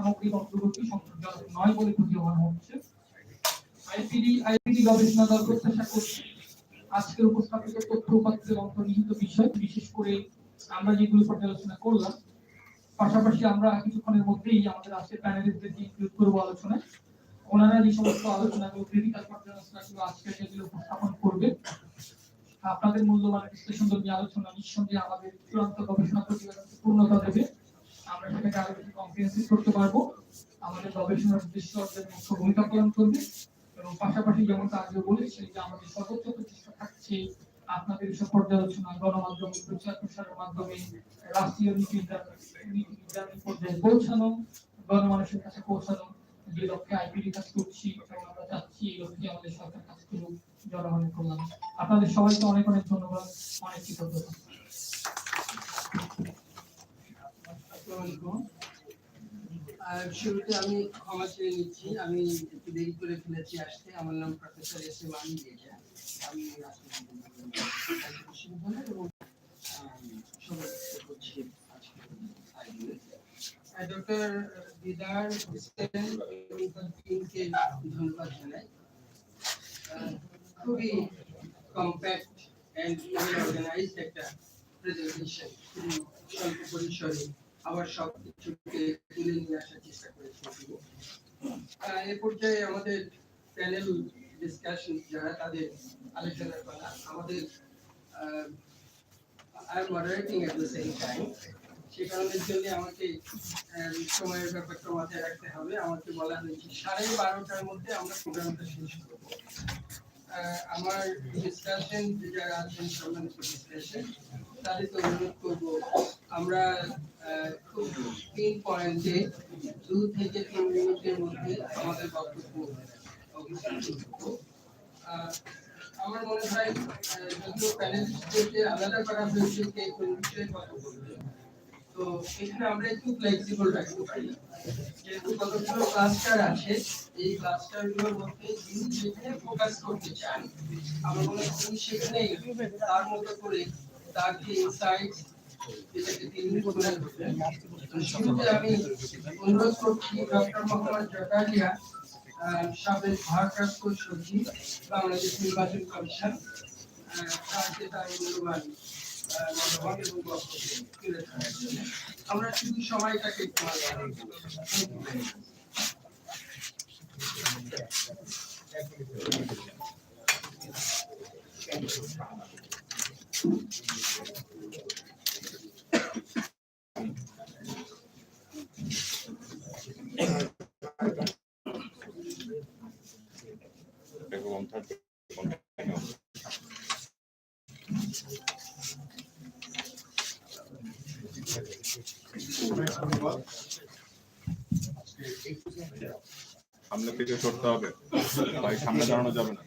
সামগ্রিক অগ্রগতি সন্তোষজনক নয় বলে প্রতীয়মান হচ্ছে। আইপিডি আইপিডি গবেষণা দল প্রত্যাশা করছে। আজকের উপস্থাপিত তথ্য উপাত্তের অন্তর্নিহিত বিষয়, বিশেষ করে আমরা যেগুলো পর্যালোচনা করলাম। পাশাপাশি আমরা কিছুক্ষণের মধ্যেই আমাদের আজকের প্যানেলিস্টদেরকে ইনক্লুড করব আলোচনায়। ওনারা যে সমস্ত আলোচনাগুলো ক্রিটিক্যাল পর্যালোচনাগুলো আজকে যেগুলো উপস্থাপন করবে, আপনাদের মূল্যবান বিশ্লেষণধর্মী আলোচনা নিঃসন্দেহে আমাদের চূড়ান্ত গবেষণা প্রতিবেদনকে পূর্ণতা দেবে। করতে পারব। আমাদের গবেষণার উদ্দেশ্য মুখ্য ভূমিকা পালন করবে। এবং পাশাপাশি যেমনটা আগে বলেছি যে আমাদের সর্বোচ্চ প্রচেষ্টা থাকছে আপনাদের পর্যালোচনা, গণমাধ্যমে, প্রচার প্রসারের মাধ্যমে, রাষ্ট্রীয় নীতি নীতি পর্যায়ে পৌঁছানো, গণমানুষের কাছে পৌঁছানো, যে লক্ষ্যে আইপিডি কাজ করছি এবং আমরা চাচ্ছি, এই লক্ষ্যে আমাদের সরকার কাজ করুক, জনগণের কল্যাণে। আপনাদের সবাইকে অনেক অনেক ধন্যবাদ। অনেক কৃতজ্ঞতা। শুরুতে আমি ক্ষমা চেয়ে নিচ্ছি। আমি একটু দেরি করে ফেলেছি আসতে। আমার নাম প্রফেসর এস এম আমি ডক্টর দিদার টিমকে ধন্যবাদ জানাই। খুবই কম্প্যাক্ট অ্যান্ড অর্গানাইজড একটা প্রেজেন্টেশন খুবই স্বল্প পরিসরে আবার সব কিছুকে তুলে নিয়ে আসার চেষ্টা আহ, এ পর্যায়ে আমাদের প্যানেল ডিসকাশন যারা তাদের আলোচনার পালা আমাদের moderating at the same time সে কারণের জন্য আমাকে সময়ের ব্যাপারটা মাথায় রাখতে হবে। আমাকে বলা হয়েছে সাড়ে বারোটার মধ্যে আমরা প্রোগ্রামটা শেষ করব। আমার ডিসকাশন যারা আছেন সম্মানিত ডিসকাশন তাদেরকে অনুরোধ করব আমরা তিন পয়েন্টে দু থেকে তিন মিনিটের মধ্যে আমাদের বক্তব্য আমার মনে হয় যদিও প্যানেলিস্টদেরকে আলাদা করা হয়েছে, কে কোন বিষয়ে কথা বলবে, তো এখানে আমরা একটু ফ্লেক্সিবল রাখতে পারি। যেহেতু কতগুলো ক্লাস্টার আছে, এই ক্লাস্টারগুলোর মধ্যে যিনি যেখানে ফোকাস করতে চান, আমার মনে হয় তিনি সেখানে তার মতো করে তার যে ইনসাইট আমি অনুরোধ করছি ডক্টর মোহাম্মদ জাকারিয়া সাবেক ভারপ্রাপ্ত সচিব বাংলাদেশ নির্বাচন কমিশন তার। আমরা শুধু সময়টাকে একটু Thank you থাকবে continue। সামনে থেকে সরতে হবে ভাই সামনে দাঁড়ানো যাবে না